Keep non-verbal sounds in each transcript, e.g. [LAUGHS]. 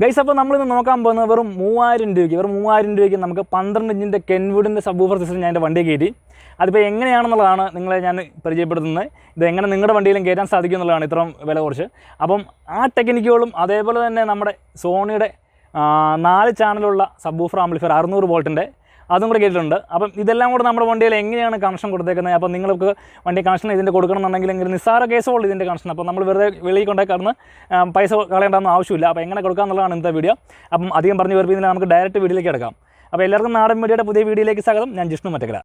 Guys അപ്പോൾ നമ്മൾ ഇന്ന് നോക്കാൻ പോകുന്നത് വെറും മൂവായിരം രൂപയ്ക്ക് വെറും മൂവായിരം രൂപയ്ക്ക് നമുക്ക് പന്ത്രണ്ട് ഇഞ്ചിന്റെ കെൻവുഡിന്റെ സബ്ബൂഫർ സിസ്റ്റം ഞാൻ എന്റെ വണ്ടി കയറ്റി. അതിപ്പോൾ എങ്ങനെയാണെന്നുള്ളതാണ് നിങ്ങളെ ഞാൻ പരിചയപ്പെടുത്തുന്നത്. ഇത് എങ്ങനെ നിങ്ങളുടെ വണ്ടിയിലും കയറ്റാൻ സാധിക്കും എന്നുള്ളതാണ് ഇത്രയും വില കുറച്ച്. അപ്പം ആ ടെക്നിക്കുകളും അതേപോലെ തന്നെ നമ്മുടെ സോണിയുടെ നാല് ചാനലുള്ള സബ്ബൂഫർ ആംപ്ലിഫയർ അറുന്നൂറ് വോൾട്ടിന്റെ അതും കൂടെ കേട്ടിട്ടുണ്ട്. അപ്പം ഇതെല്ലാം കൂടെ നമ്മുടെ വണ്ടിയിൽ എങ്ങനെയാണ് കണക്ഷൻ കൊടുത്തേക്കുന്നത്? അപ്പോൾ നിങ്ങൾക്ക് വണ്ടി കണക്ഷൻ ഇതിന്റെ കൊടുക്കണമെന്നുണ്ടെങ്കിൽ എങ്കിൽ നിസ്സാര കേസുള്ളൂ ഇതിന്റെ കണക്ഷൻ. അപ്പോൾ നമ്മൾ വെറുതെ വെളിയിൽ കൊണ്ടേ കടന്ന് പൈസ കളയേണ്ടെന്ന് ആവശ്യമില്ല. അപ്പോൾ എങ്ങനെ കൊടുക്കാമെന്നുള്ളതാണ് ഇന്നത്തെ വീഡിയോ അപ്പം അധികം പറഞ്ഞു വെറുപ്പില്ല നമുക്ക് ഡയറക്റ്റ് വീഡിയോയിലേക്ക് എടുക്കാം അപ്പോൾ എല്ലാവർക്കും നാടൻ മീഡിയയുടെ പുതിയ വീഡിയോയിലേക്ക് സ്വാഗതം. ഞാൻ Jishnu Mattakkara.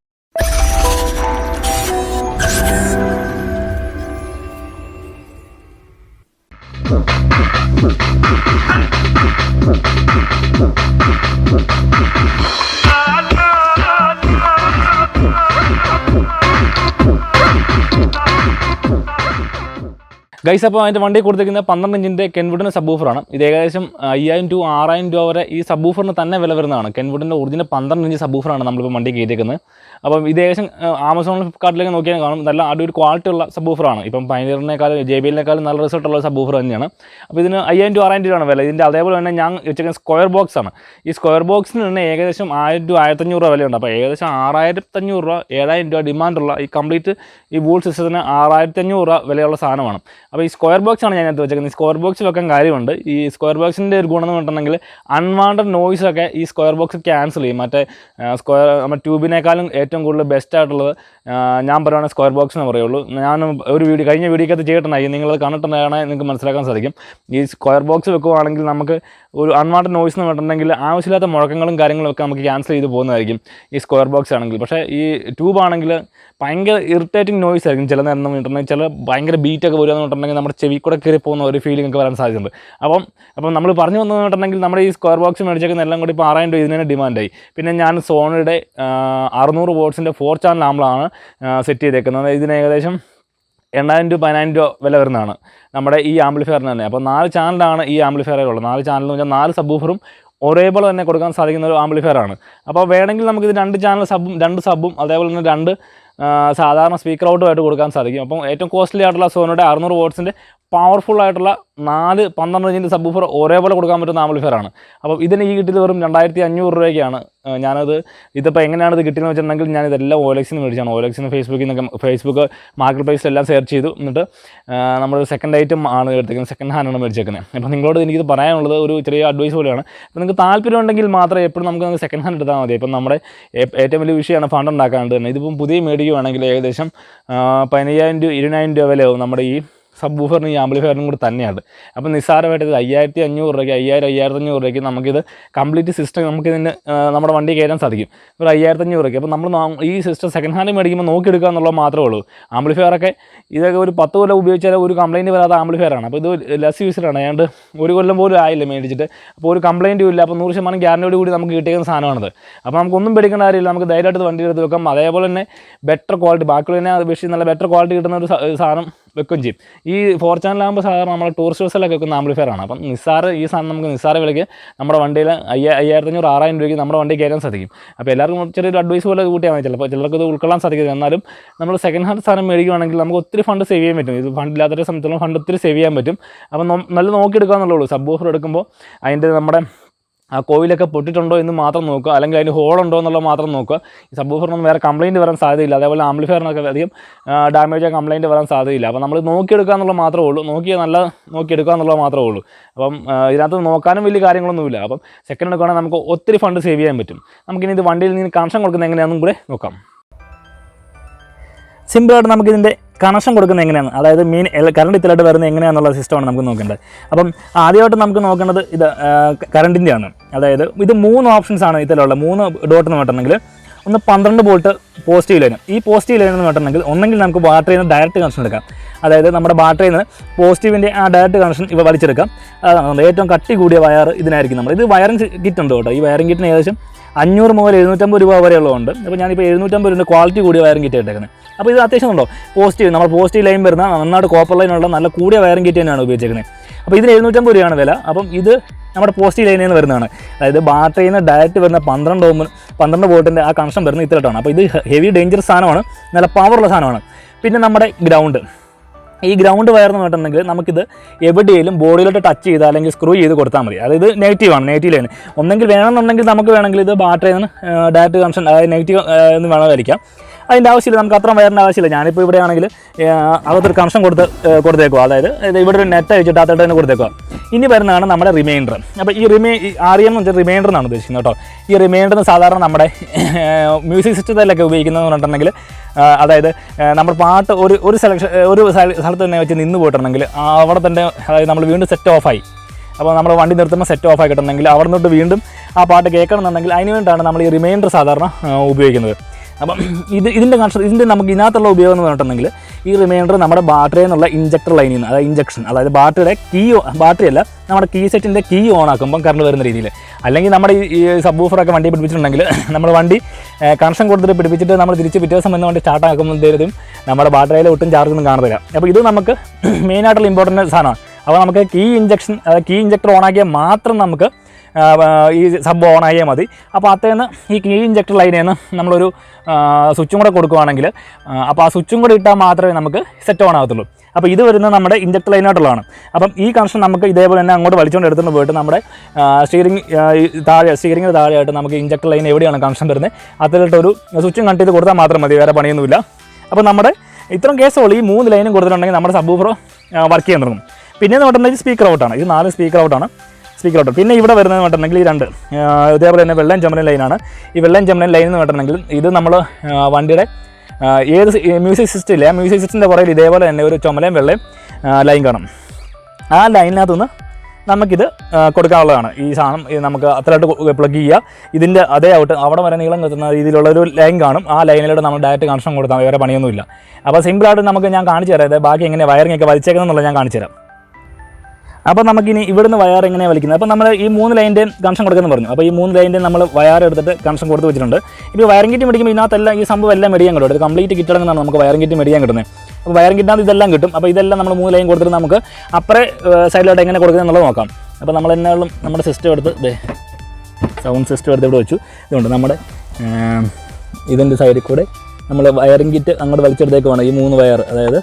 Thank you. Guys അപ്പോൾ അതിന്റെ വണ്ടി കൊടുത്തിരിക്കുന്നത് പന്ത്രണ്ട് ഇഞ്ചിന്റെ കെൻവുഡിന്റെ സബ്ബൂഫറാണ് ഇത് ഏകദേശം അയ്യായിരം ടു ആറായിരം രൂപ വരെ ഈ സബ്ബൂഫറിന് തന്നെ വില വരുന്നതാണ്. കെൻവുഡിന്റെ ഒറിജിനൽ പന്ത്രണ്ട് ഇഞ്ച് സബ്ബൂഫറാണ് നമ്മളിപ്പോൾ വണ്ടി കയറ്റിയിരിക്കുന്നത് അപ്പം ഇത് ഏകദേശം ആമസോണിൽ ഫ്ലിപ്കാർട്ടിലേക്ക് നോക്കിയാൽ കാണും. നല്ല അടിയൊരു ക്വാളിറ്റി ഉള്ള സബ്ബൂഫറാണ് ഇപ്പം പൈനീറിനേക്കാളും ജെ ബി എല്ലിനേക്കാളും നല്ല റിസൾട്ട് ഉള്ള സബ്ബൂഫർ തന്നെയാണ്. അപ്പോൾ ഇതിന് അയ്യായിരം ടു ആറായിരം രൂപയാണ് വില. ഇതിന്റെ അതേപോലെ തന്നെ ഞാൻ വെച്ചിരിക്കുന്ന സ്ക്വയർ ബോക്സ് ആണ്. ഈ സ്ക്വയർ ബോക്സിന് തന്നെ ഏകദേശം ആയിരം ടു ആയിരത്തഞ്ഞൂറ് രൂപ വിലയുണ്ട്. അപ്പോൾ ഏകദേശം ആറായിരത്തഞ്ഞൂറ് രൂപ ഏഴായിരം രൂപ ഡിമാൻഡുള്ള ഈ കംപ്ലീറ്റ് ഈ വൂൾ സിസ്റ്റത്തിന് ആറായിരത്തഞ്ഞൂറ് രൂപ വിലയുള്ള സാധനമാണ്. അപ്പോൾ ഈ സ്ക്വയർ ബോക്സ് ആണ് അതിനകത്ത് വെച്ചേക്കുന്നത്. ഈ സ്ക്വയർ ബോക്സ് വെക്കാൻ കാര്യമുണ്ട്. ഈ സ്ക്വയർ ബോക്സിന്റെ ഒരു ഗുണം എന്ന് പറഞ്ഞിട്ടുണ്ടെങ്കിൽ അൺവാണ്ടഡ് നോയ്സ് ഒക്കെ ഈ സ്ക്വയർ ബോക്സ് ക്യാൻസൽ ചെയ്യും. മറ്റേ സ്ക്വയർ നമ്മുടെ ട്യൂബിനേക്കാളും ഏറ്റവും കൂടുതൽ ബെസ്റ്റ് ആയിട്ടുള്ളത് ഞാൻ പറയുവാണെങ്കിൽ സ്ക്വയർ ബോക്സ് എന്ന് പറയുള്ളൂ. ഞാൻ ഒരു വീഡിയോ കഴിഞ്ഞ വീഡിയോക്കകത്ത് ചെയ്തിട്ടുണ്ടായി. നിങ്ങളത് കണ്ടിട്ടുണ്ടാണെങ്കിൽ നിങ്ങൾക്ക് മനസ്സിലാക്കാൻ സാധിക്കും. ഈ സ്ക്വയർ ബോക്സ് വെക്കുവാണെങ്കിൽ നമുക്ക് ഒരു അൺവാണ്ടഡ് നോയ്സ് എന്ന് പറഞ്ഞിട്ടുണ്ടെങ്കിൽ ആവശ്യമില്ലാത്ത മുഴക്കങ്ങളും കാര്യങ്ങളും ഒക്കെ നമുക്ക് ക്യാൻസൽ ചെയ്ത് പോകുന്നതായിരിക്കും ഈ സ്ക്വയർ ബോക്സ് ആണെങ്കിൽ. പക്ഷേ ഈ ട്യൂബ് ആണെങ്കിൽ ഭയങ്കര ഇറിറ്റേറ്റിംഗ് നോയ്സ് ആയിരിക്കും ചില നേരം എന്ന് ചില ഭയങ്കര ബീറ്റൊക്കെ വരിക എന്ന് പറഞ്ഞിട്ടുണ്ടെങ്കിൽ നമ്മുടെ ചെവി കൂടെ കയറി പോകുന്ന ഒരു ഫീലിംഗ് ഒക്കെ വരാൻ സാധ്യതയുണ്ട്. അപ്പം അപ്പം നമ്മൾ പറഞ്ഞു വന്നത് പറഞ്ഞിട്ടുണ്ടെങ്കിൽ നമ്മുടെ ഈ സ്ക്വയർ ബോക്സ് മേടിച്ചേക്കുന്ന എല്ലാം കൂടി ഇപ്പോൾ ആറായിരം രൂപ ഇതിന് ഡിമാൻഡായി പിന്നെ ഞാൻ സോണിയുടെ അറുന്നൂറ് വോട്ട്സിന്റെ ഫോർ ചാനൽ ആമ്പിളാണ് സെറ്റ് ചെയ്തേക്കുന്നത്. ഇതിന് ഏകദേശം എണ്ണായിരം രൂപ പതിനായിരം രൂപ വില വരുന്നതാണ്. നമ്മുടെ ഈ ആംപ്ലിഫയറിന് തന്നെ. അപ്പോൾ നാല് ചാനലാണ് ഈ ആംപ്ലിഫയറുള്ളത് നാല് ചാനൽ എന്ന് പറഞ്ഞാൽ നാല് സബ്ബൂഫറും ഒരേപോലെ തന്നെ കൊടുക്കാൻ സാധിക്കുന്ന ഒരു ആംപ്ലിഫയറാണ്. അപ്പോൾ വേണമെങ്കിൽ നമുക്കിത് രണ്ട് ചാനൽ സബും രണ്ട് സബും അതേപോലെ തന്നെ രണ്ട് സാധാരണ സ്പീക്കർ ഔട്ടുമായിട്ട് കൊടുക്കാൻ സാധിക്കും. അപ്പം ഏറ്റവും കോസ്റ്റ്ലി ആയിട്ടുള്ള സോണിയുടെ അറുന്നൂറ് വോട്ട്സിന്റെ പവർഫുൾ ആയിട്ടുള്ള നാല് പന്ത്രണ്ട് ഇഞ്ചിന്റെ സബ്ബൂഫർ ഒരേപോലെ കൊടുക്കാൻ പറ്റുന്ന ആംപ്ലിഫയറാണ് അപ്പോൾ ഇതിന് ഈ കിട്ടിയത് വെറും രണ്ടായിരത്തി അഞ്ഞൂറ് രൂപയ്ക്കാണ് ഞാനത് ഇതിപ്പോൾ എങ്ങനെയാണ് ഇത് കിട്ടിയെന്ന് വെച്ചിട്ടുണ്ടെങ്കിൽ ഞാൻ ഇതെല്ലാം ഓലക്സിന് മേടിച്ചാണ്. ഓലക്സിന് ഫേസ്ബുക്കിൽ നിന്നൊക്കെ ഫേസ്ബുക്ക് മാർക്കറ്റ് പ്ലേസിൽ എല്ലാം സെർച്ച് ചെയ്തു. എന്നിട്ട് നമ്മൾ സെക്കൻഡ് ഐറ്റം ആണ് എടുത്തേക്കുന്നത്. സെക്കൻഡ് ഹാൻഡാണ് മേടിച്ചേക്കുന്നത്. അപ്പോൾ നിങ്ങളോട് എനിക്കിത് പറയാനുള്ളത് ഒരു ചെറിയ അഡ്വൈസ് പോലെയാണ്. അപ്പോൾ നിങ്ങൾക്ക് താല്പര്യം ഉണ്ടെങ്കിൽ മാത്രമേ എപ്പോഴും നമുക്ക് സെക്കൻഡ് ഹാൻഡ് എടുത്താൽ മതി. ഇപ്പം നമ്മുടെ ഏറ്റവും വലിയ വിഷയമാണ് ഫണ്ട് ഉണ്ടാക്കാണ്ട് തന്നെ. ഇതിപ്പം പുതിയ മേടിക്കുകയാണെങ്കിൽ ഏകദേശം പതിനയ്യായിരം രൂപ ഇരുപതിനായിരം രൂപ വിലയാവും നമ്മുടെ ഈ സബ് ബൂഫറിന് ഈ ആംപ്ലിഫയറിനും കൂടി തന്നെയാണ്. അപ്പോൾ നിസ്സാരമായിട്ട് ഇത് അയ്യായിരത്തി അഞ്ഞൂറ് രൂപയ്ക്ക് അയ്യായിരം അയ്യായിരത്തി അഞ്ഞൂറ് രൂപയ്ക്ക് നമുക്കിത് കംപ്ലീറ്റ് സിസ്റ്റം നമുക്കിതിന് നമ്മുടെ വണ്ടി കയറ്റാൻ സാധിക്കും. ഒരു അയ്യായിരത്തി അഞ്ഞൂറ് രൂപയ്ക്ക്. അപ്പോൾ നമ്മൾ ഈ സിസ്റ്റം സെക്കൻഡ് ഹാൻഡ് മേടിക്കുമ്പോൾ നോക്കിയെടുക്കുക എന്നുള്ളത് മാത്രമേ ഉള്ളൂ. ആംപ്ലിഫയറൊക്കെ ഇതൊക്കെ ഒരു പത്ത് കൊല്ലം ഉപയോഗിച്ചാൽ ഒരു കംപ്ലയിന്റ് വരാത്ത ആംപ്ലിഫയറാണ് അപ്പോൾ ഇത് ലെസ് യൂസ്ഡാണ് ഏതാണ്ട് ഒരു കൊല്ലം പോലും ആയില്ല മേടിച്ചിട്ട്. അപ്പോൾ ഒരു കംപ്ലയിന്റും ഇല്ല. അപ്പോൾ നൂറ് ശതമാനം ഗ്യാരണ്ടിയോട് കൂടി നമുക്ക് കിട്ടിയ സാധനമാണത്. അപ്പോൾ നമുക്കൊന്നും പേടിക്കേണ്ട കാര്യമില്ല. നമുക്ക് ധൈര്യമായിട്ട് വണ്ടി എടുത്ത് വെക്കാം. അതേപോലെ തന്നെ ബെറ്റർ ക്വാളിറ്റി ബാക്കിയുള്ളതിനെ അപേക്ഷിച്ച് നല്ല ബെറ്റർ ക്വാളിറ്റി കിട്ടുന്ന ഒരു സാധനം വെക്കുകയും ചെയ്യും. ഈ ഫോർ ചാനലാകുമ്പോൾ സാധാരണ നമ്മൾ ടൂറിസ്റ്റ് ബസ്സിലൊക്കെ വെക്കുന്ന ആംപ്ലിഫയർ ആണ്. അപ്പം നിസ്സാര ഈ സാധനം നമുക്ക് നിസ്സാര വിലയ്ക്ക് നമ്മുടെ വണ്ടിയിൽ അയ്യ അയ്യായിരത്തഞ്ഞൂറ് ആറായിരം രൂപയ്ക്ക് നമ്മുടെ വണ്ടി കയറാൻ സാധിക്കും. അപ്പോൾ എല്ലാവർക്കും ചെറിയൊരു അഡ്വൈസ് പോലെ കൂട്ടിയാൽ മതി ചിലപ്പോൾ ചിലർക്ക് ഇത് ഉൾക്കൊള്ളാൻ സാധിക്കില്ല എന്നാലും നമ്മൾ സെക്കൻഡ് ഹാൻഡ് സാധനം മേടിക്കുകയാണെങ്കിൽ നമുക്ക് ഒത്തിരി ഫണ്ട് സേവ് ചെയ്യാൻ പറ്റും. ഇത് ഫണ്ട് ഇല്ലാത്തൊരു സമയത്തുള്ള ഫണ്ട് ഒത്തിരി സേവ് ചെയ്യാൻ പറ്റും. അപ്പം നല്ല നോക്കിയെടുക്കുക എന്നുള്ളൂ സബ് ഓഫർ എടുക്കുമ്പോൾ അതിന്റെ നമ്മുടെ ആ കോയിലൊക്കെ പൊട്ടിട്ടുണ്ടോ എന്ന് മാത്രം നോക്കുക. അല്ലെങ്കിൽ അതിന് ഹോളുണ്ടോ എന്നുള്ളത് മാത്രം നോക്കുക. ഈ സബ്ബൂഫറിനൊന്നും വേറെ കംപ്ലയിന്റ് വരാൻ സാധ്യതയില്ല. അതേപോലെ ആംപ്ലിഫയറിനൊക്കെ അധികം ഡാമേജോ കംപ്ലയിന്റ് വരാൻ സാധ്യതയില്ല. അപ്പോൾ നമ്മൾ നോക്കിയെടുക്കുക എന്നുള്ളത് മാത്രമേ ഉള്ളൂ. നോക്കിയാൽ നല്ല നോക്കിയെടുക്കുക എന്നുള്ളത് മാത്രമേ ഉള്ളൂ. അപ്പം ഇതിനകത്ത് നോക്കാനും വലിയ കാര്യങ്ങളൊന്നുമില്ല. അപ്പം സെക്കൻഡ് എടുക്കുകയാണെങ്കിൽ നമുക്ക് ഒത്തിരി ഫണ്ട് സേവ് ചെയ്യാൻ പറ്റും. നമുക്കിനി ഇത് വണ്ടിയിൽ നിന്ന് കണക്ഷൻ കൊടുക്കുന്ന എങ്ങനെയാണെന്നും കൂടെ നോക്കാം. സിമ്പിളായിട്ട് നമുക്ക് ഇതിന്റെ കണക്ഷൻ കൊടുക്കുന്നത് എങ്ങനെയാണ്? അതായത് മീൻ കറണ്ട് ഇത്തിലായിട്ട് വരുന്നത് എങ്ങനെയാണെന്നുള്ള സിസ്റ്റമാണ് നമുക്ക് നോക്കേണ്ടത്. അപ്പം ആദ്യമായിട്ട് നമുക്ക് നോക്കേണ്ടത് ഇത് കറണ്ടിന്റെ ആണ് അതായത് ഇത് മൂന്ന് ഓപ്ഷൻസ് ആണ് ഇതിലുള്ള മൂന്ന് ഡോട്ട് എന്ന് പറഞ്ഞിട്ടുണ്ടെങ്കിൽ ഒന്ന് പന്ത്രണ്ട് വോൾട്ട് പോസിറ്റീവ് ലൈൻ ഈ പോസിറ്റീവ് ലൈൻ എന്ന് പറഞ്ഞിട്ടുണ്ടെങ്കിൽ ഒന്നെങ്കിൽ നമുക്ക് ബാറ്ററിയിൽ നിന്ന് ഡയറക്റ്റ് കണക്ഷൻ എടുക്കാം. അതായത് നമ്മുടെ ബാറ്ററിയിൽ നിന്ന് പോസിറ്റീവിന്റെ ആ ഡയറക്റ്റ് കണക്ഷൻ ഇവ വലിച്ചെടുക്കാം. അതാണ് ഏറ്റവും കട്ടി കൂടിയ വയർ ഇതിനായിരിക്കും നമ്മൾ. ഇത് വയറിംഗ് കിറ്റ് ഉണ്ട് കേട്ടോ. ഈ വയറിംഗ് കിറ്റിന് ഏകദേശം അഞ്ഞൂറ് മുതൽ എഴുന്നൂറ്റമ്പത് രൂപ വരെ ഉള്ളതുണ്ട് അപ്പോൾ ഞാനിപ്പോൾ എഴുന്നൂറ്റമ്പത് രൂപ ക്വാളിറ്റി കൂടിയ വയറിംഗ് കിറ്റ് ഇട്ടേക്കുന്നത് അപ്പോൾ ഇത് അത്യാവശ്യം ഉണ്ടോ? പോസിറ്റീവ് നമ്മൾ പോസിറ്റീവ് ലൈൻ വരുന്ന നന്നായിട്ട് കോപ്പർ ലൈനുള്ള നല്ല കൂടിയ വയറിംഗ് കിറ്റ് തന്നെയാണ് ഉപയോഗിച്ചേക്കുന്നത് അപ്പോൾ ഇതിന് എഴുന്നൂറ്റമ്പത് രൂപയാണ് വില. അപ്പം ഇത് നമ്മുടെ പോസിറ്റീവ് ലൈനിൽ നിന്ന് വരുന്നതാണ്. അതായത് ബാറ്ററിയിൽ നിന്ന് ഡയറക്റ്റ് വരുന്ന പന്ത്രണ്ട് ഓമ്പ് പന്ത്രണ്ട് വോൾട്ടിന്റെ ആ കണക്ഷൻ വരുന്ന ഇത്രട്ടാണ് അപ്പോൾ ഇത് ഹെവി ഡേഞ്ചർ സാധനമാണ്. നല്ല പവറുള്ള സാധനമാണ്. പിന്നെ നമ്മുടെ ഗ്രൗണ്ട് ഈ ഗ്രൗണ്ട് വയർ എന്ന് പറഞ്ഞിട്ടുണ്ടെങ്കിൽ നമുക്കിത് എവിടെയെങ്കിലും ബോഡിയിലോട്ട് ടച്ച് ചെയ്താൽ അല്ലെങ്കിൽ സ്ക്രൂ ചെയ്ത് കൊടുത്താൽ മതി. അതായത് നെഗറ്റീവാണ് നെഗറ്റീവ് ലൈൻ ഒന്നെങ്കിൽ വേണമെന്നുണ്ടെങ്കിൽ നമുക്ക് വേണമെങ്കിൽ ഇത് ബാറ്ററിയിൽ നിന്ന് ഡയറക്റ്റ് കണക്ഷൻ അതായത് നെഗറ്റീവ് എന്ന് വേണമായിരിക്കാം അതിന്റെ ആവശ്യമില്ല നമുക്ക് അത്ര വയറിന്റെ ആവശ്യമില്ല. ഞാനിപ്പോൾ ഇവിടെ ആണെങ്കിൽ അകത്തൊരു കണക്ഷൻ കൊടുത്ത് കൊടുത്തേക്കുക അതായത് ഇവിടെ ഒരു നെറ്റ് അയച്ചിട്ട് അതിട്ട് തന്നെ കൊടുത്തേക്കുക ഇനി വരുന്നതാണ് നമ്മുടെ റിമൈൻഡർ അപ്പോൾ ഈ റിമൈ ആർ എം എന്ന് വെച്ചാൽ റിമൈൻഡർ എന്നാണ് ഉദ്ദേശിക്കുന്നത് കേട്ടോ. ഈ റിമൈൻഡർ സാധാരണ നമ്മുടെ മ്യൂസിക് സിസ്റ്റത്തിലൊക്കെ ഉപയോഗിക്കുന്നതെന്ന് പറഞ്ഞിട്ടുണ്ടെങ്കിൽ അതായത് നമ്മൾ പാട്ട് ഒരു ഒരു സെലക്ഷൻ ഒരു സ്ഥലത്ത് തന്നെ വെച്ച് നിന്ന് പോയിട്ടുണ്ടെങ്കിൽ അവിടെ തന്നെ അതായത് നമ്മൾ വീണ്ടും സെറ്റ് ഓഫായി അപ്പോൾ നമ്മൾ വണ്ടി നിർത്തുമ്പോൾ സെറ്റ് ഓഫ് ആക്കിയിട്ടുണ്ടെങ്കിൽ അവിടെ നിന്നിട്ട് വീണ്ടും ആ പാട്ട് കേൾക്കണമെന്നുണ്ടെങ്കിൽ അതിന് വേണ്ടിയിട്ടാണ് നമ്മൾ ഈ റിമൈൻഡർ സാധാരണ ഉപയോഗിക്കുന്നത്. അപ്പം ഇത് ഇതിന്റെ കൺസ്ട്ര ഇതിന്റെ നമുക്ക് ഇതിനകത്തുള്ള ഉപയോഗം എന്ന് പറഞ്ഞിട്ടുണ്ടെങ്കിൽ ഈ റിമൈൻഡർ നമ്മുടെ ബാറ്ററിയിൽ നിന്നുള്ള ഇഞ്ചക്ടർ ലൈനിൽ നിന്ന് അതായത് ഇഞ്ചക്ഷൻ അതായത് ബാറ്ററിയുടെ കീ ബാറ്ററി അല്ല നമ്മുടെ കീ സെറ്റിന്റെ കീ ഓൺ ആക്കുമ്പോൾ കറണ്ട് വരുന്ന രീതിയിൽ. അല്ലെങ്കിൽ നമ്മുടെ ഈ- സബ് ഒക്കെ വണ്ടി പിടിപ്പിച്ചിട്ടുണ്ടെങ്കിൽ [LAUGHS] നമ്മുടെ വണ്ടി കണക്ഷൻ കൊടുത്തിട്ട് പിടിപ്പിച്ചിട്ട് നമ്മൾ തിരിച്ച് പിറ്റേ എന്ന് വണ്ടി സ്റ്റാർട്ട് ആക്കുമ്പോഴത്തേക്കും നമ്മുടെ ബാറ്ററിയിൽ ഒട്ടും ചാർജ് ഒന്നും കാണത്തില്ല. അപ്പോൾ ഇത് നമുക്ക് [CLEARS THROAT] മെയിനായിട്ടുള്ള ഇമ്പോർട്ടന്റ് സാധനമാണ്. അപ്പോൾ നമുക്ക് key injection key injector on ആക്കിയാൽ മാത്രം നമുക്ക് ഈ സബ് ആയാൽ മതി. അപ്പോൾ അത്തേന്ന് ഈ കീ ഇഞ്ചക്ടർ ലൈനിൽ നിന്ന് നമ്മളൊരു സ്വിച്ചും കൂടെ കൊടുക്കുവാണെങ്കിൽ അപ്പോൾ ആ സ്വിച്ചും കൂടെ ഇട്ടാൽ മാത്രമേ നമുക്ക് സെറ്റ് ഓൺ ആകത്തുള്ളൂ അപ്പോൾ ഇത് വരുന്നത് നമ്മുടെ ഇഞ്ചക്ടർ ലൈനായിട്ടുള്ളതാണ് അപ്പം ഈ കണക്ഷൻ നമുക്ക് ഇതേപോലെ തന്നെ അങ്ങോട്ട് വലിച്ചുകൊണ്ട് എടുത്തുകൊണ്ട് പോയിട്ട് നമ്മുടെ സ്റ്റിയറിംഗ് താഴെ സ്റ്റിയറിംഗിന് താഴെയായിട്ട് നമുക്ക് ഇഞ്ചക്ടർ ലൈൻ എവിടെയാണ് കണക്ഷൻ വരുന്നത്? അതിലിട്ടൊരു സ്വിച്ചും കണക്ട് ചെയ്ത് കൊടുത്താൽ മാത്രം മതി വേറെ പണിയൊന്നുമില്ല. അപ്പോൾ നമ്മുടെ ഇത്രയും കേസുകൾ ഈ മൂന്ന് ലൈനും കൊടുത്തിട്ടുണ്ടെങ്കിൽ നമ്മുടെ സബ്ബൂഫറോ വർക്ക് ചെയ്യാൻ തുടങ്ങും. പിന്നെ എന്ന് പറഞ്ഞിട്ടുണ്ടെങ്കിൽ സ്പീക്കർ ഔട്ടാണ് ഇത് നാല് സ്പീക്കർ ഔട്ടാണ് സ്പീക്കർ ഔട്ട് പിന്നെ ഇവിടെ വരുന്നത് പറഞ്ഞിട്ടുണ്ടെങ്കിൽ ഈ രണ്ട്. ഇതേപോലെ തന്നെ വെള്ളം ചമ്മലൻ ലൈനാണ് ഈ വെള്ളം ചമ്മലൻ ലൈൻ എന്ന് പറഞ്ഞിട്ടുണ്ടെങ്കിൽ ഇത് നമ്മൾ വണ്ടിയുടെ ഏത് മ്യൂസിക് സിസ്റ്റം ഇല്ല? മ്യൂസിക് സിസ്റ്റത്തിന്റെ പുറകിൽ ഇതേപോലെ തന്നെ ഒരു ചുമലയും വെള്ളയും ലൈൻ കാണും. ആ ലൈനിനകത്തുനിന്ന് നമുക്കിത് കൊടുക്കാനുള്ളതാണ്. ഈ സാധനം ഇത് നമുക്ക് അത്രയായിട്ട് പ്ലഗ് ചെയ്യുക. ഇതിന്റെ അതേ ഔട്ട് അവിടെ വരെ നീളം കിട്ടുന്ന രീതിയിലുള്ള ഒരു ലൈൻ കാണും. ആ ലൈനിലൂടെ നമ്മൾ ഡയറക്റ്റ് കണക്ഷൻ കൊടുത്താൽ വേറെ പണിയൊന്നുമില്ല. അപ്പോൾ സിമ്പിളായിട്ട് നമുക്ക് ഞാൻ കാണിച്ചു തരാം. ബാക്കി എങ്ങനെ വയറിങ്ങൊക്കെ വലിച്ചേക്കുന്നതെന്നുള്ളത് ഞാൻ കാണിച്ചു തരാം. അപ്പോൾ നമുക്കിനി ഇവിടുന്ന് വയർ എങ്ങനെയാണ് വലിക്കുന്നത്? അപ്പോൾ നമ്മൾ ഈ മൂന്ന് ലൈന്റെ കണക്ഷൻ കൊടുക്കുന്നതെന്ന് പറഞ്ഞു. അപ്പോൾ ഈ മൂന്ന് ലൈന്റെ നമ്മൾ വയർ എടുത്തിട്ട് കണക്ഷൻ കൊടുത്ത് വെച്ചിട്ടുണ്ട്. ഇപ്പോൾ വയറിംഗ് കിറ്റ് മേടിക്കുമ്പോൾ ഇതിനകത്തെല്ലാം ഈ സംഭവം എല്ലാം മേടിക്കാൻ കിട്ടും. ഒരു കംപ്ലീറ്റ് കിട്ടണമെന്നാണ് നമുക്ക് വയറിംഗ് കിറ്റ് മേടിക്കാൻ കിട്ടുന്നത്. അപ്പോൾ വയറിംഗ് കിറ്റിനകത്ത് ഇതെല്ലാം കിട്ടും. അപ്പോൾ ഇതെല്ലാം നമ്മൾ മൂന്ന് ലൈൻ കൊടുത്തിട്ട് നമുക്ക് അപ്പുറേ സൈഡിലോട്ട് എങ്ങനെ കൊടുക്കുന്നത് എന്നുള്ളത് നോക്കാം. അപ്പോൾ നമ്മൾ എന്നാലും നമ്മുടെ സിസ്റ്റം എടുത്ത് സൗണ്ട് സിസ്റ്റം എടുത്ത് ഇവിടെ വെച്ചു. ഇതുകൊണ്ട് നമ്മുടെ ഇതിന്റെ സൈഡിൽ കൂടെ നമ്മൾ വയറിംഗ് കിറ്റ് അങ്ങോട്ട് വലിച്ചെടുത്തേക്കുവാണ് ഈ മൂന്ന് വയർ അതായത്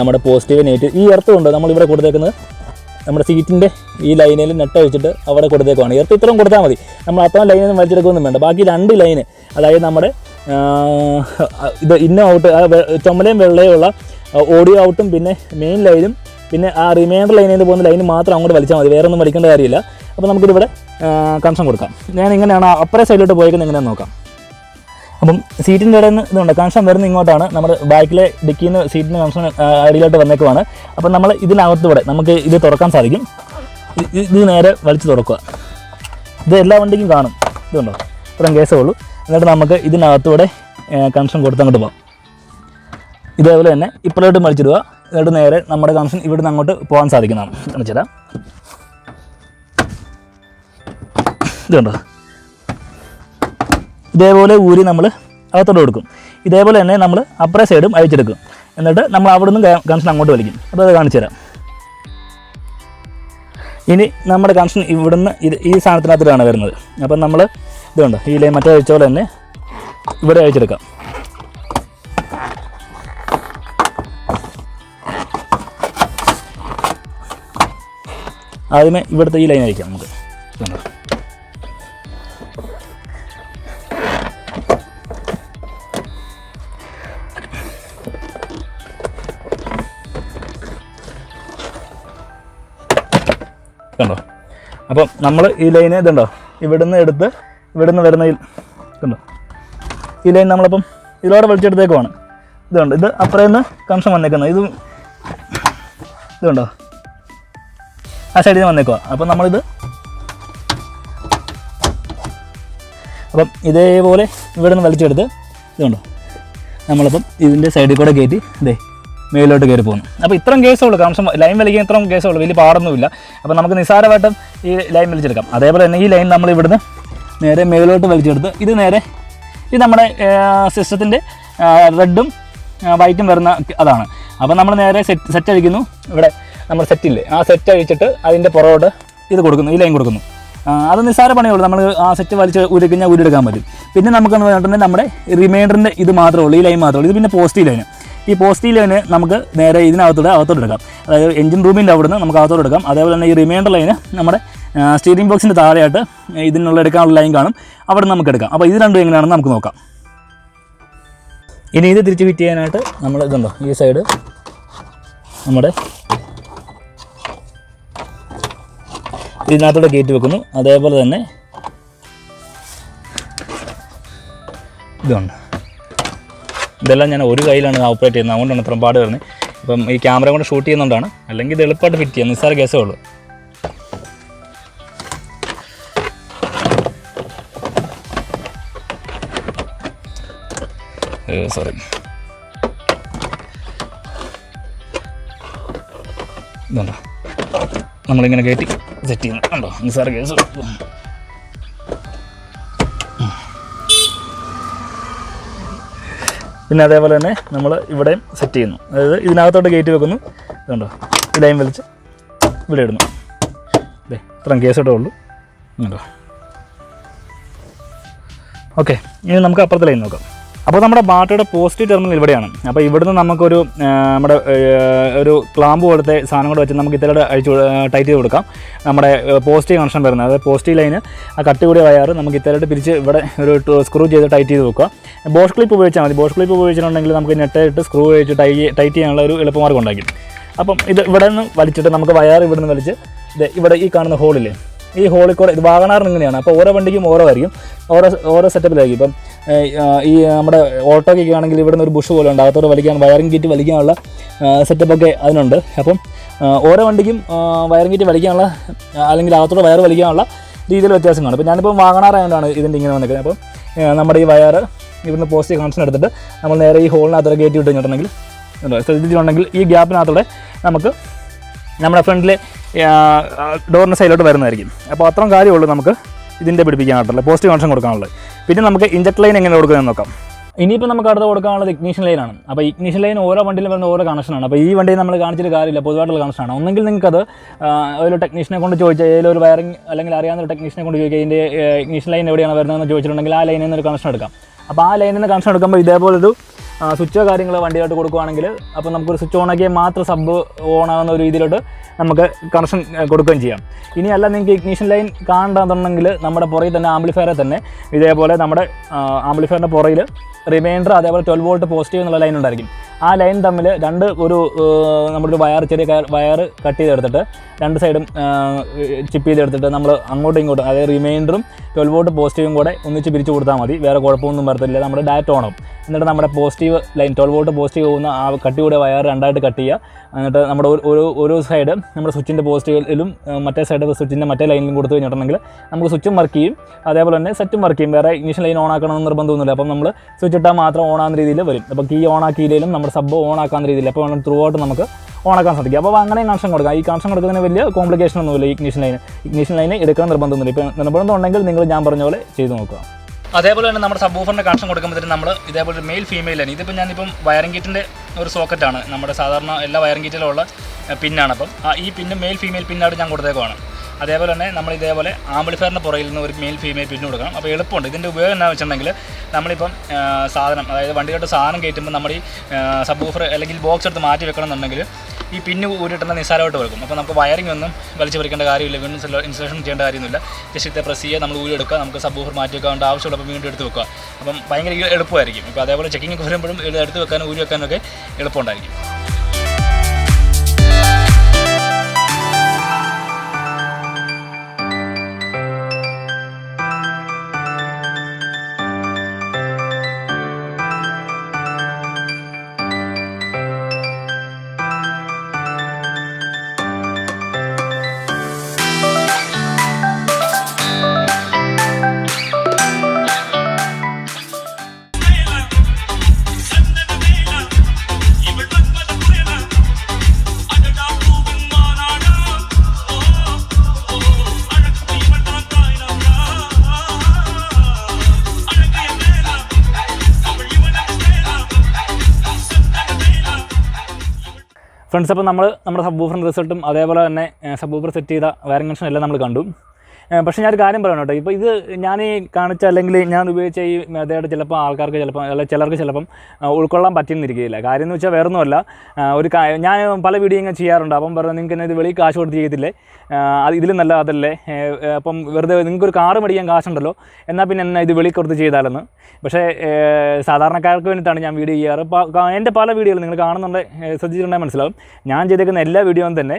നമ്മുടെ പോസിറ്റീവ് നെഗറ്റീവ്. ഈ എർത്ത് കൊണ്ട് നമ്മളിവിടെ കൊടുത്തേക്കുന്നത് നമ്മുടെ സീറ്റിന്റെ ഈ ലൈനിൽ നെട്ട് വെച്ചിട്ട് അവിടെ കൊടുത്തേക്കുവാണ്. ഇയർത്ത് ഇത്രയും കൊടുത്താൽ മതി. നമ്മൾ അത്രയും ലൈനൊന്നും വലിച്ചെടുക്കുമെന്നും വേണ്ട. ബാക്കി രണ്ട് ലൈന് അതായത് നമ്മുടെ ഇത് ഇന്ന ഔട്ട് ചുമലയും വെള്ളയുള്ള ഓഡിയോ ഔട്ടും പിന്നെ മെയിൻ ലൈനും പിന്നെ ആ റിമൈൻഡർ ലൈനിൽ നിന്ന് പോകുന്ന ലൈൻ മാത്രം അങ്ങോട്ട് വലിച്ചാൽ മതി. വേറെ ഒന്നും വലിക്കേണ്ട കാര്യമില്ല. അപ്പോൾ നമുക്കിതിവിടെ കണക്ഷൻ കൊടുക്കാം. ഞാൻ ഇങ്ങനെയാണ് അപ്പുറേ സൈഡിലോട്ട് പോയേക്കുന്നത് എങ്ങനെയാണെന്ന് നോക്കാം. അപ്പം സീറ്റിന്റെ ഇടയിൽ നിന്ന് ഇതുണ്ട്. കണക്ഷൻ വരുന്ന ഇങ്ങോട്ടാണ്. നമ്മുടെ ബാക്കിലെ ഡിക്കിയിൽ നിന്ന് സീറ്റിന് കണക്ഷൻ അടിയിലോട്ട് വന്നേക്കുവാണ്. അപ്പം നമ്മൾ ഇതിനകത്തൂടെ നമുക്ക് ഇത് തുറക്കാൻ സാധിക്കും. ഇത് നേരെ വലിച്ചു തുറക്കുക. ഇത് എല്ലാ വണ്ടിക്കും കാണും. ഇതുണ്ടോ? ഇത്രയും കേസേ ഉള്ളൂ. എന്നിട്ട് നമുക്ക് ഇതിനകത്തൂടെ കണക്ഷൻ കൊടുത്തങ്ങോട്ട് പോകാം. ഇതേപോലെ തന്നെ ഇപ്പോഴോട്ട് വലിച്ചിടുക. എന്നിട്ട് നേരെ നമ്മുടെ കണക്ഷൻ ഇവിടുന്ന് അങ്ങോട്ട് പോകാൻ സാധിക്കുന്നതാണ്. കാണിച്ചുതരാം. ഇതുണ്ടോ? ഇതേപോലെ ഊരി നമ്മൾ അകത്തോട്ട് കൊടുക്കും. ഇതേപോലെ തന്നെ നമ്മൾ അപ്പറേ സൈഡും അയച്ചെടുക്കും എന്നിട്ട് നമ്മൾ അവിടെ നിന്ന് കണക്ഷൻ അങ്ങോട്ട് വലിക്കും. അപ്പോൾ അത് കാണിച്ചു തരാം. ഇനി നമ്മുടെ കണക്ഷൻ ഇവിടുന്ന് ഇത് ഈ സാധനത്തിനകത്തിലാണ് വരുന്നത്. അപ്പം നമ്മൾ ഇതുണ്ട്. ഈ ലൈൻ മറ്റേ അയച്ച പോലെ തന്നെ ഇവിടെ അയച്ചെടുക്കാം ആദ്യമേ ഇവിടുത്തെ ഈ ലൈൻ അയക്കാം നമുക്ക്. അപ്പം നമ്മൾ ഈ ലൈൻ ഇതുണ്ടോ? ഇവിടുന്ന് എടുത്ത് ഇവിടുന്ന് വരുന്ന ഇതുണ്ടോ? ഈ ലൈൻ നമ്മളപ്പം ഇതിലൂടെ വലിച്ചെടുത്തേക്കുവാണ്. ഇതുണ്ട്. ഇത് അപ്പുറേ കംസം വന്നേക്കുന്നത് ഇത് ഇതുണ്ടോ? ആ സൈഡിൽ നിന്ന് വന്നേക്കുക അപ്പം നമ്മളിത് അപ്പം ഇതേപോലെ ഇവിടെ നിന്ന് വലിച്ചെടുത്ത് ഇതുണ്ടോ? നമ്മളിപ്പം ഇതിന്റെ സൈഡിൽ കൂടെ കയറ്റി ഇതേ മേലോട്ട് കയറി പോകുന്നു. അപ്പോൾ ഇത്രയും കേസുള്ളൂ കാരണം ലൈൻ വലിക്കാൻ ഇത്രയും കേസുള്ളൂ വലിയ പാടൊന്നുമില്ല. അപ്പോൾ നമുക്ക് നിസ്സാരമായിട്ടും ഈ ലൈൻ വലിച്ചെടുക്കാം. അതേപോലെ തന്നെ ഈ ലൈൻ നമ്മൾ ഇവിടുന്ന് നേരെ മേലോട്ട് വലിച്ചെടുത്ത് ഇത് നേരെ ഇത് നമ്മുടെ സിസ്റ്റത്തിന്റെ റെഡും വൈറ്റും വരുന്ന അതാണ്. അപ്പോൾ നമ്മൾ നേരെ സെറ്റ് സെറ്റ് അഴിക്കുന്നു. ഇവിടെ നമ്മൾ സെറ്റില്ലേ ആ സെറ്റ് അഴിച്ചിട്ട് അതിന്റെ പുറകോട്ട് ഇത് കൊടുക്കുന്നു ഈ ലൈൻ കൊടുക്കുന്നു. അത് നിസ്സാര പണിയുള്ളൂ നമ്മൾ ആ സെറ്റ് വലിച്ച് ഊരി കഴിഞ്ഞാൽ ഊരിയെടുക്കാൻ പറ്റും. പിന്നെ നമുക്കെന്ന് പറഞ്ഞിട്ടുണ്ടെങ്കിൽ നമ്മുടെ റിമൈൻഡറിന്റെ ഇത് മാത്രമേ ഉള്ളൂ ഈ ലൈൻ മാത്രമേ ഉള്ളൂ. ഇത് പിന്നെ പോസ്റ്റ് ലൈൻ ഈ പോസ്റ്റിൽ തന്നെ നമുക്ക് നേരെ ഇതിനകത്തൂടെ അകത്തോട്ട് എടുക്കാം. അതായത് എഞ്ചിൻ റൂമിന്റെ അവിടുന്ന് നമുക്ക് അകത്തോട്ട് എടുക്കാം. അതേപോലെ തന്നെ ഈ റിമൈൻഡർ ലൈന് നമ്മുടെ സ്റ്റീറിംഗ് ബോക്സിന്റെ താഴെയായിട്ട് ഇതിനുള്ള എടുക്കാനുള്ള ലൈൻ കാണും. അവിടെ നമുക്ക് എടുക്കാം. അപ്പോൾ ഇത് രണ്ടും എങ്ങനെയാണെന്ന് നമുക്ക് നോക്കാം. ഇനി ഇത് തിരിച്ച് ഫിറ്റ് ചെയ്യാനായിട്ട് നമ്മൾ ഇതുണ്ടോ? ഈ സൈഡ് നമ്മുടെ ഇതിനകത്തൂടെ ഗേറ്റ് വെക്കുന്നു. അതേപോലെ തന്നെ ഇതുണ്ട്. ഇതെല്ലാം ഞാൻ ഒരു കയ്യിലാണ് ഓപ്പറേറ്റ് ചെയ്യുന്നത്. അതുകൊണ്ടാണ് ഇത്രയും പാട് വരുന്നത്. ഇപ്പം ഈ ക്യാമറ കൊണ്ട് ഷൂട്ട് ചെയ്യുന്നതുകൊണ്ടാണ് അല്ലെങ്കിൽ ഇത് എളുപ്പമായിട്ട് ഫിറ്റ് ചെയ്യാം. നിസ്സാര കേസേ ഉള്ളൂ. സോറി ഇതുണ്ടോ? നമ്മളിങ്ങനെ കയറ്റി സെറ്റ് ചെയ്യുന്നു. കണ്ടോ? നിസ്സാര കേസ് പിന്നെ അതേപോലെ തന്നെ നമ്മൾ ഇവിടെയും സെറ്റ് ചെയ്യുന്നു. അതായത് ഇതിനകത്തോട്ട് ഗേറ്റ് വെക്കുന്നു. ഇതുണ്ടോ? ഈ ലൈൻ വലിച്ച് ഇവിടെ ഇടുന്നു. അതെ ഇത്രയും കേസോട്ടേ ഉള്ളൂ. ഉണ്ടോ ഓക്കെ ഇനി നമുക്ക് അപ്പുറത്തെ ലൈൻ നോക്കാം. അപ്പോൾ നമ്മുടെ ബാട്ടയുടെ പോസിറ്റീവ് ടെർമിനൽ ഇവിടെയാണ്. അപ്പോൾ ഇവിടുന്ന് നമുക്കൊരു നമ്മുടെ ഒരു ക്ലാമ്പ് പോലത്തെ സാധനം കൂടെ വെച്ച് നമുക്ക് ഇത്തരം അഴിച്ചു ടൈറ്റ് ചെയ്ത് കൊടുക്കാം. നമ്മുടെ പോസിറ്റീവ് കണക്ഷൻ വരുന്നത്. അതായത് പോസിറ്റീവ് ലൈന് ആ കട്ട് കൂടിയ വയർ നമുക്ക് ഇത്തരമായിട്ട് പിരിച്ച് ഇവിടെ ഒരു സ്ക്രൂ ചെയ്ത് ടൈറ്റ് ചെയ്ത് വെക്കുക. ബോഷ് ക്ലിപ്പ് ഉപയോഗിച്ചാൽ മതി. ബോഷ് ക്ലിപ്പ് ഉപയോഗിച്ചിട്ടുണ്ടെങ്കിൽ നമുക്ക് നെറ്റായിട്ട് സ്ക്രൂ ഉപയോഗിച്ച് ടൈ ടൈറ്റ് ചെയ്യാനുള്ള ഒരു എളുപ്പമാർഗം ഉണ്ടാക്കി അപ്പം ഇത് ഇവിടെ നിന്ന് വലിച്ചിട്ട് നമുക്ക് വയർ ഇവിടെ നിന്ന് വലിച്ച് ഇവിടെ ഈ കാണുന്ന ഹോളില്ലേ ഈ ഹോളിൽ കൂടെ ഇത് വാഗണാറിന് ഇങ്ങനെയാണ് അപ്പോൾ ഓരോ വണ്ടിക്കും ഓരോ ആയിരിക്കും ഓരോ ഓരോ സെറ്റപ്പിലായിരിക്കും ഇപ്പം ഈ നമ്മുടെ ഓട്ടോയ്ക്കൊക്കെ ആണെങ്കിൽ ഇവിടെ നിന്ന് ഒരു ബുഷ് പോലെ ഉണ്ട്. അകത്തോട് വലിക്കാൻ വയറിംഗ് കീറ്റ് വലിക്കാനുള്ള സെറ്റപ്പൊക്കെ അതിനുണ്ട്. അപ്പം ഓരോ വണ്ടിക്കും വയറിംഗ് കീറ്റ് വലിക്കാനുള്ള അല്ലെങ്കിൽ അകത്തോട് വയർ വലിക്കാനുള്ള രീതിയിൽ വ്യത്യാസം കാണും അപ്പോൾ ഞാനിപ്പോൾ വാഗണാറായതുകൊണ്ടാണ് ഇതിന്റെ ഇങ്ങനെ വന്നിരിക്കുന്നത്. അപ്പം നമ്മുടെ ഈ വയർ ഇവിടുന്ന് പോസ്റ്റ് കണക്ഷൻ എടുത്തിട്ട് നമ്മൾ നേരെ ഈ ഹോളിനകത്തോടെ കയറ്റി വിട്ട് കഴിഞ്ഞിട്ടുണ്ടെങ്കിൽ ഉണ്ടോ? ശ്രദ്ധിച്ചിട്ടുണ്ടെങ്കിൽ ഈ ഗ്യാപ്പിനകത്തോടെ നമുക്ക് നമ്മുടെ ഫ്രണ്ടിലെ ഡോറിന്റെ സൈഡിലോട്ട് വരുന്നതായിരിക്കും. അപ്പോൾ അത്രയും കാര്യമുള്ളൂ നമുക്ക് ഇതിന്റെ പിടിപ്പിക്കാനായിട്ടുള്ളത് പോസിറ്റീവ് കണക്ഷൻ കൊടുക്കാനുള്ളത്. പിന്നെ നമുക്ക് ഇഞ്ചക്ട് ലൈൻ എങ്ങനെ കൊടുക്കുന്നതെന്ന് നോക്കാം. ഇനിയിപ്പോൾ നമുക്ക് അടുത്ത് കൊടുക്കാനുള്ളത് ഇഗ്നീഷൻ ലൈനാണ് അപ്പോൾ ഇഗ്നീഷൻ ലൈൻ ഓരോ വണ്ടിയിലും വരുന്ന ഓരോ കണക്ഷനാണ് അപ്പോൾ ഈ വണ്ടിയിൽ നമ്മൾ കാണിച്ചിട്ട് കാര്യമില്ല പൊതുവായിട്ടുള്ള കണക്ഷനാണ് ഒന്നെങ്കിൽ നിങ്ങൾക്കത് ഒരു ടെക്നീഷ്യനെ കൊണ്ട് ചോദിച്ചാൽ ഏതെങ്കിലും ഒരു വയറിംഗ് അല്ലെങ്കിൽ അറിയാവുന്ന ഒരു ടെക്നീഷ്യനെ കൊണ്ട് ചോദിക്കുക ഇതിന്റെ ഇഗ്നീഷൻ ലൈൻ എവിടെയാണ് വരുന്നതെന്ന് ചോദിച്ചിട്ടുണ്ടെങ്കിൽ ആ ലൈനിൽ നിന്ന് ഒരു കണക്ഷൻ എടുക്കാം. അപ്പോൾ ആ ലൈനിൽ നിന്ന് കണക്ഷൻ എടുക്കുമ്പോൾ ഇതേപോലൊരു സ്വിച്ചോ കാര്യങ്ങളോ വണ്ടിയായിട്ട് കൊടുക്കുവാണെങ്കിൽ അപ്പോൾ നമുക്കൊരു സ്വിച്ച് ഓൺ ആക്കിയാൽ മാത്രം സബ് ഓൺ ആകുന്ന ഒരു രീതിയിലോട്ട് നമുക്ക് കണക്ഷൻ കൊടുക്കുകയും ചെയ്യാം. ഇനിയല്ല നിങ്ങൾക്ക് ഇഗ്നീഷൻ ലൈൻ കാണണ്ടെന്നുണ്ടെങ്കിൽ നമ്മുടെ പുറകിൽ തന്നെ ആംബ്ലിഫയറെ തന്നെ ഇതേപോലെ നമ്മുടെ ആംബ്ലിഫയറിന്റെ പുറയിൽ റിമൈൻഡർ അതേപോലെ ട്വൽവ് വോൾട്ട് പോസിറ്റീവ് എന്നുള്ള ലൈൻ ഉണ്ടായിരിക്കും. ആ ലൈൻ തമ്മിൽ രണ്ട് ഒരു നമ്മളൊരു വയർ ചെറിയ വയർ കട്ട് ചെയ്തെടുത്തിട്ട് രണ്ട് സൈഡും ചിപ്പ് ചെയ്തെടുത്തിട്ട് നമ്മൾ അങ്ങോട്ടും ഇങ്ങോട്ടും അതായത് റിമൈൻഡറും ട്വൽവ് വോൾട്ട് പോസിറ്റീവും കൂടെ ഒന്നിച്ച് പിരിച്ചു കൊടുത്താൽ മതി. വേറെ കുഴപ്പമൊന്നും വരത്തില്ല. നമ്മുടെ ഡയറ്റ് ഓണാവും എന്നിട്ട് നമ്മുടെ positive line twelve volt positive പോകുന്ന ആ കട്ടി കൂടെ വയർ രണ്ടായിട്ട് കട്ട് ചെയ്യുക. എന്നിട്ട് നമ്മുടെ ഒരു- ഒരു സൈഡ് നമ്മുടെ സ്വിച്ചിന്റെ പോസിറ്റീവിലും മറ്റേ സൈഡ് സ്വിച്ചിന്റെ മറ്റേ ലൈനിലും കൊടുത്തു കഴിഞ്ഞിട്ടുണ്ടെങ്കിൽ നമുക്ക് സ്വിച്ചും വർക്ക് ചെയ്യും. അതേപോലെ തന്നെ സെറ്റും വർക്ക് ചെയ്യും. വേറെ ഇഗ്നിഷൻ ലൈൻ ഓൺ ആക്കണമെന്ന് നിർബന്ധമൊന്നുമില്ല. അപ്പം നമ്മൾ സ്വിച്ച് ഇട്ടാൽ മാത്രം ഓൺ ആകുന്ന രീതിയിൽ വരും. അപ്പോൾ കീ ഓൺ ആക്കിയില്ലെങ്കിലും നമ്മുടെ സബ് ഓൺ ആക്കാവുന്ന രീതിയിൽ. അപ്പോൾ ത്രൂ ഔട്ട് നമുക്ക് ഓൺ ആക്കാൻ സാധിക്കും. അപ്പോൾ അങ്ങനെ കണക്ഷൻ കൊടുക്കാം. ഈ കണക്ഷൻ കൊടുക്കുന്നതിന് വലിയ കോംപ്ലിക്കേഷൻ ഒന്നുമില്ല ഇഗ്നിഷൻ ലൈൻ ഇഗ്നിഷൻ ലൈനെ എടുക്കാൻ നിർബന്ധമൊന്നുമില്ല. ഇപ്പോൾ നിർബന്ധം ഉണ്ടെങ്കിൽ നിങ്ങൾ ഞാൻ പറഞ്ഞ പോലെ ചെയ്ത് നോക്കുക. അതേപോലെ തന്നെ നമ്മുടെ സബ് ഓഫറിന്റെ കണക്ഷൻ കൊടുക്കുമ്പോഴത്തേക്കും നമ്മൾ ഇതേപോലെ ഒരു മെയിൽ ഫീമെയിൽ ആണ്. ഇതിപ്പോൾ ഞാനിപ്പം വയറിംഗ് കിറ്റിന്റെ ഒരു സോക്കറ്റാണ് നമ്മുടെ സാധാരണ എല്ലാ വയറിംഗ് കിറ്റിലും ഉള്ള പിന്നാണ് അപ്പം. ഈ പിന്നും മെയിൽ ഫീമെയിൽ പിന്നായിട്ട് ഞാൻ കൊടുത്തേക്കുവാണ്. അതേപോലെ തന്നെ നമ്മൾ ഇതേപോലെ ആംബിളിഫയറിന്റെ പുറകിൽ നിന്ന് ഒരു മെയിൽ ഫീമെയിൽ പിന്നു കൊടുക്കണം. അപ്പോൾ എളുപ്പമുണ്ട്. ഇതിന്റെ ഉപയോഗം എന്താണെന്ന് വെച്ചിട്ടുണ്ടെങ്കിൽ നമ്മളിപ്പം സാധനം അതായത് വണ്ടിയിലോട്ട് സാധനം കയറ്റുമ്പോൾ നമ്മൾ ഈ സബ് ഓഫർ അല്ലെങ്കിൽ ബോക്സ് എടുത്ത് മാറ്റി വെക്കണം എന്നുണ്ടെങ്കിൽ ഈ പിന്നു ഊരിട്ടുന്ന നിസ്സാരമായിട്ട് വെക്കും അപ്പോൾ നമുക്ക് വയറിംഗ് ഒന്നും വലിച്ചു പറിക്കേണ്ട കാര്യമില്ല. വീണ്ടും ഇൻസ്റ്റലേഷൻ ചെയ്യേണ്ട കാര്യമൊന്നുമില്ല. ജസ്റ്റ് ഇത്തെ പ്രസ് ചെയ്യുക നമ്മൾ ഊരി എടുക്കുക നമുക്ക് സബ്ബൂഫർ മാറ്റി വെക്കാണ്ട് ആവശ്യമുള്ളപ്പോൾ വീണ്ടും എടുത്ത് വെക്കുക. അപ്പം ഭയങ്കര എളുപ്പമായിരിക്കും. ഇപ്പോൾ അതേപോലെ ചെക്കിംഗ് വരുമ്പോഴും എടുത്ത് വെക്കാനും ഊരി വെക്കാനും ഒക്കെ എളുപ്പമുണ്ടായിരിക്കും. ഫ്രണ്ട്സ് അപ്പോൾ നമ്മൾ നമ്മുടെ സബ് റിസൾട്ടും അതേപോലെ തന്നെ സബ് സെറ്റ് ചെയ്ത വയറിംഗ് കൺഷൻ എല്ലാം നമ്മൾ കണ്ടു. പക്ഷേ ഞാനൊരു കാര്യം പറയണം കേട്ടോ. ഇപ്പോൾ ഇത് ഞാൻ ഈ കാണിച്ച അല്ലെങ്കിൽ ഞാൻ ഉപയോഗിച്ച ഈ മെത്തേഡ് ചിലപ്പോൾ ആൾക്കാർക്ക് ചിലപ്പോൾ അല്ല ചിലർക്ക് ചിലപ്പം ഉൾക്കൊള്ളാൻ പറ്റുന്നിരിക്കുകയില്ല. കാര്യം എന്ന് വെച്ചാൽ വേറൊന്നുമല്ല. ഒരു ഞാൻ പല വീഡിയോ ഇങ്ങനെ ചെയ്യാറുണ്ട്. അപ്പം പറഞ്ഞാൽ നിങ്ങൾക്ക് എന്നെ ഇത് വെളിയിൽ കാശ് കൊടുത്ത് ചെയ്തില്ലേ അത് ഇതിലും നല്ല അതല്ലേ? അപ്പം വെറുതെ നിങ്ങൾക്ക് ഒരു കാറ് മേടിക്കാൻ കാശുണ്ടല്ലോ. എന്നാൽ പിന്നെ എന്നെ ഇത് വെളിയിൽ കൊടുത്ത് ചെയ്താലെന്ന്. പക്ഷേ സാധാരണക്കാർക്ക് വേണ്ടിയിട്ടാണ് ഞാൻ വീഡിയോ ചെയ്യാറ്. എന്റെ പല വീഡിയോകളും നിങ്ങൾ കാണുന്നുണ്ട് ശ്രദ്ധിച്ചിട്ടുണ്ടെങ്കിൽ മനസ്സിലാവും. ഞാൻ ചെയ്തേക്കുന്ന എല്ലാ വീഡിയോയും തന്നെ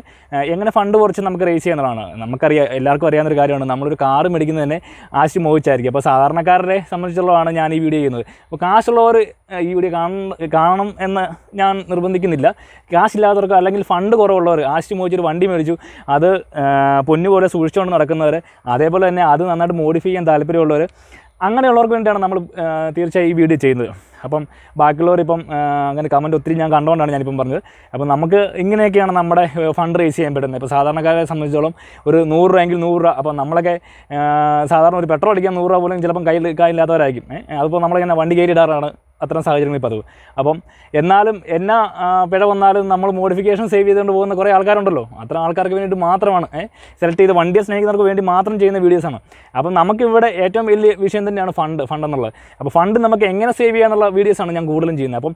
എങ്ങനെ ഫണ്ട് കുറച്ച് നമുക്ക് റേസ് ചെയ്യുന്നതാണ് നമുക്കറിയാം എല്ലാവർക്കും അറിയാവുന്ന അറിയാവുന്നൊരു കാര്യമാണ് നമ്മളൊരു കാറ് മേടിക്കുന്നത് തന്നെ ആശി മോഹിച്ചായിരിക്കും അപ്പോൾ സാധാരണക്കാരനെ സംബന്ധിച്ചുള്ളതാണ് ഞാൻ ഈ വീഡിയോ ചെയ്യുന്നത്. അപ്പോൾ കാശുള്ളവർ ഈ വീഡിയോ കാണണം കാണണം എന്ന് ഞാൻ നിർബന്ധിക്കുന്നില്ല. കാശില്ലാത്തവർക്ക് അല്ലെങ്കിൽ ഫണ്ട് കുറവുള്ളവർ ആശി മോഹിച്ചൊരു വണ്ടി മേടിച്ചു. അത് പൊന്നു പോലെ സൂക്ഷിച്ചുകൊണ്ട് നടക്കുന്നവർ അതേപോലെ തന്നെ അത് നന്നായിട്ട് മോഡിഫൈ ചെയ്യാൻ താല്പര്യമുള്ളവർ അങ്ങനെയുള്ളവർക്ക് വേണ്ടിയാണ് നമ്മൾ തീർച്ചയായും ഈ വീഡിയോ ചെയ്യുന്നത്. അപ്പം ബാക്കിയുള്ളവർ ഇപ്പം അങ്ങനെ കമന്റ് ഒത്തിരി ഞാൻ കണ്ടുകൊണ്ടാണ് ഞാനിപ്പം പറഞ്ഞത്. അപ്പം നമുക്ക് ഇങ്ങനെയൊക്കെയാണ് നമ്മുടെ ഫണ്ട് റേസ് ചെയ്യാൻ പറ്റുന്നത്. ഇപ്പോൾ സാധാരണക്കാരെ സംബന്ധിച്ചോളം ഒരു നൂറ് രൂപയെങ്കിൽ നൂറ് രൂപ അപ്പം നമ്മളൊക്കെ സാധാരണ ഒരു പെട്രോൾ അടിക്കാൻ നൂറ് രൂപ പോലും ചിലപ്പം കയ്യിൽ കയ്യില്ലാത്തവരായിരിക്കും അതിപ്പോൾ നമ്മളിങ്ങനെ വണ്ടി കയറിയിടാറാണ് അത്തരം സാഹചര്യങ്ങളിൽ പതിവ്. അപ്പം എന്നാലും എന്നാ പിഴ വന്നാലും നമ്മൾ മോഡിഫിക്കേഷൻ സേവ് ചെയ്തുകൊണ്ട് പോകുന്ന കുറേ ആൾക്കാരുണ്ടല്ലോ. അത്തരം ആൾക്കാർക്ക് വേണ്ടിയിട്ട് മാത്രമാണ് സെലക്ട് ചെയ്ത് വണ്ടിയെ സ്നേഹിക്കുന്നവർക്ക് വേണ്ടി മാത്രം ചെയ്യുന്ന വീഡിയോസാണ് അപ്പം നമുക്കിവിടെ ഏറ്റവും വലിയ വിഷയം തന്നെയാണ് ഫണ്ട് ഫണ്ട് എന്നുള്ളത്. അപ്പോൾ ഫണ്ട് നമുക്ക് എങ്ങനെ സേവ് ചെയ്യാന്നുള്ള വീഡിയോസാണ് ഞാൻ കൂടുതലും ചെയ്യുന്നത്. അപ്പം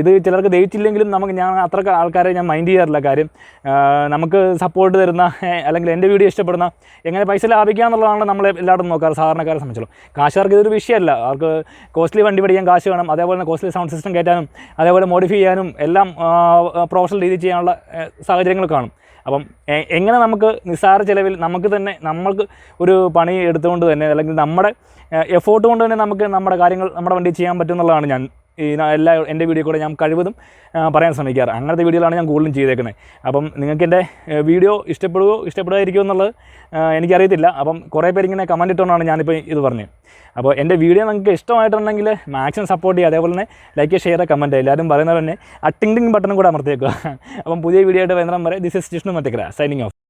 ഇത് ചിലർക്ക് ദയിച്ചില്ലെങ്കിലും നമുക്ക് ഞാൻ അത്ര ആൾക്കാരെ ഞാൻ മൈൻഡ് ചെയ്യാറില്ല. കാര്യം നമുക്ക് സപ്പോർട്ട് തരുന്ന അല്ലെങ്കിൽ എന്റെ വീഡിയോ ഇഷ്ടപ്പെടുന്ന എങ്ങനെ പൈസ ലാഭിക്കുക എന്നുള്ളതാണ് നമ്മൾ എല്ലാവരും നോക്കാറ് സാധാരണക്കാരെ സംബന്ധിച്ചുള്ളൂ കാശുകാർക്ക് ഇതൊരു വിഷയമല്ല. അവർക്ക് കോസ്റ്റ്ലി വണ്ടി പഠിക്കാൻ കാശ് വേണം അതേപോലെ തന്നെ കോസ്റ്റ്ലി സൗണ്ട് സിസ്റ്റം കയറ്റാനും അതേപോലെ മോഡിഫൈ ചെയ്യാനും എല്ലാം പ്രൊഫഷണൽ രീതിയിൽ ചെയ്യാനുള്ള സാഹചര്യങ്ങൾ കാണും. അപ്പം എങ്ങനെ നമുക്ക് നിസ്സാര ചിലവിൽ നമുക്ക് തന്നെ നമ്മൾക്ക് ഒരു പണി എടുത്തുകൊണ്ട് തന്നെ അല്ലെങ്കിൽ നമ്മുടെ എഫോർട്ട് കൊണ്ട് തന്നെ നമുക്ക് നമ്മുടെ കാര്യങ്ങൾ നമ്മുടെ വണ്ടി ചെയ്യാൻ പറ്റും എന്നുള്ളതാണ് ഞാൻ ഈ എല്ലാ എന്റെ വീഡിയോ കൂടെ ഞാൻ കഴിവതും പറയാൻ ശ്രമിക്കാറ്. അങ്ങനത്തെ വീഡിയോകളാണ് ഞാൻ കൂടുതലും ചെയ്തേക്കുന്നത്. അപ്പം നിങ്ങൾക്ക് എന്റെ വീഡിയോ ഇഷ്ടപ്പെടുകയോ ഇഷ്ടപ്പെടുമായിരിക്കുമോ എന്നുള്ളത് എനിക്കറിയത്തില്ല. അപ്പം കുറേ പേര് ഇങ്ങനെ കമന്റ് ഇട്ടുകൊണ്ടാണ് ഞാനിപ്പോൾ ഇത് പറഞ്ഞത്. അപ്പോൾ എന്റെ വീഡിയോ നിങ്ങൾക്ക് ഇഷ്ടമായിട്ടുണ്ടെങ്കിൽ മാക്സിമം സപ്പോർട്ട് ചെയ്യുക. അതേപോലെ തന്നെ ലൈക്ക് ഷെയർ കമന്റ് എല്ലാവരും പറയുന്നത് തന്നെ ആ ടിങ് ടിങ് ബട്ടണും കൂടെ അമർത്തിയേക്കുക. [LAUGHS] അപ്പം പുതിയ വീഡിയോ ആയിട്ട് വരുന്ന വരെ this is Jishnu Mattakkara signing off